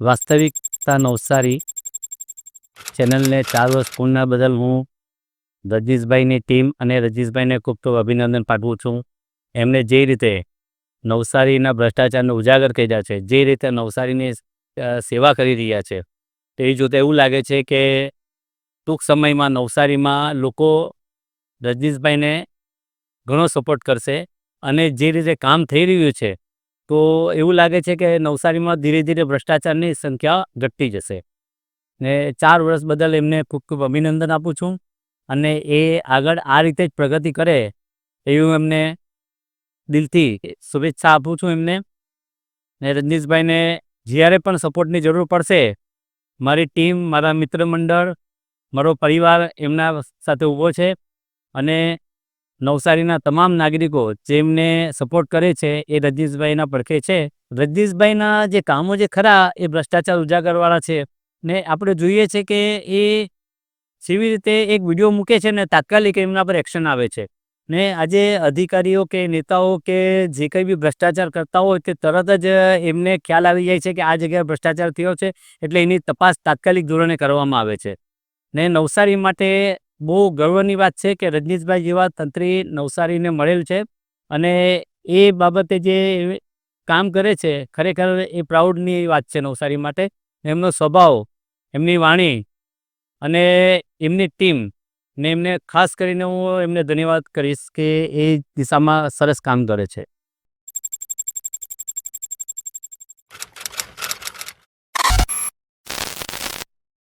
વાસ્તવિકતા નવસારી ચેનલને ચાર વર્ષ પૂર્ણ બદલ હું રજીશભાઈની ટીમ અને રજીશભાઈને ખૂબ ખૂબ અભિનંદન પાઠવું છું. એમને જે રીતે નવસારીના ભ્રષ્ટાચારને ઉજાગર કર્યા છે, જે રીતે નવસારીની સેવા કરી રહ્યા છે તે જોતા એવું લાગે છે કે ટૂંક સમયમાં નવસારીમાં લોકો રજનીશભાઈને ઘણો સપોર્ટ કરશે અને જે રીતે કામ થઈ રહ્યું છે તો એવું લાગે છે કે નવસારીમાં ધીરે ધીરે ભ્રષ્ટાચારની સંખ્યા ઘટતી જશે. ને ચાર વર્ષ બદલ એમને ખૂબ ખૂબ અભિનંદન આપું છું અને એ આગળ આ રીતે જ પ્રગતિ કરે એવું એમને દિલથી શુભેચ્છા આપું છું એમને. ને રજનીશભાઈને જ્યારે પણ સપોર્ટની જરૂર પડશે, મારી ટીમ, મારા મિત્ર મંડળ, મારો પરિવાર એમના સાથે ઊભો છે અને નવસારીના તમામ નાગરિકો જેમને સપોર્ટ કરે છે એ રજનીશભાઈના પડખે છે. રજનીશભાઈના જે કામો જે ખરા એ ભ્રષ્ટાચાર ઉજાગરવાળા છે. ને આપણે જોઈએ છે કે એ જેવી રીતે એક વીડિયો મૂકે છે ને તાત્કાલિક એમના પર એક્શન આવે છે. ને આજે અધિકારીઓ કે નેતાઓ કે જે કંઈ બી ભ્રષ્ટાચાર કરતા હોય તે તરત જ એમને ખ્યાલ આવી જાય છે કે આ જગ્યાએ ભ્રષ્ટાચાર થયો છે, એટલે એની તપાસ તાત્કાલિક ધોરણે કરવામાં આવે છે. ને નવસારી માટે બહુ ગર્વની વાત છે કે રજનીશભાઈ જેવા તંત્રી નવસારીને મળેલ છે અને એ બાબતે જે કામ કરે છે, ખરેખર એ પ્રાઉડની વાત છે નવસારી માટે. એમનો સ્વભાવ, એમની વાણી અને એમની ટીમ ને એમને ખાસ કરીને હું એમને ધન્યવાદ કરીશ કે એ દિશામાં સરસ કામ કરે છે.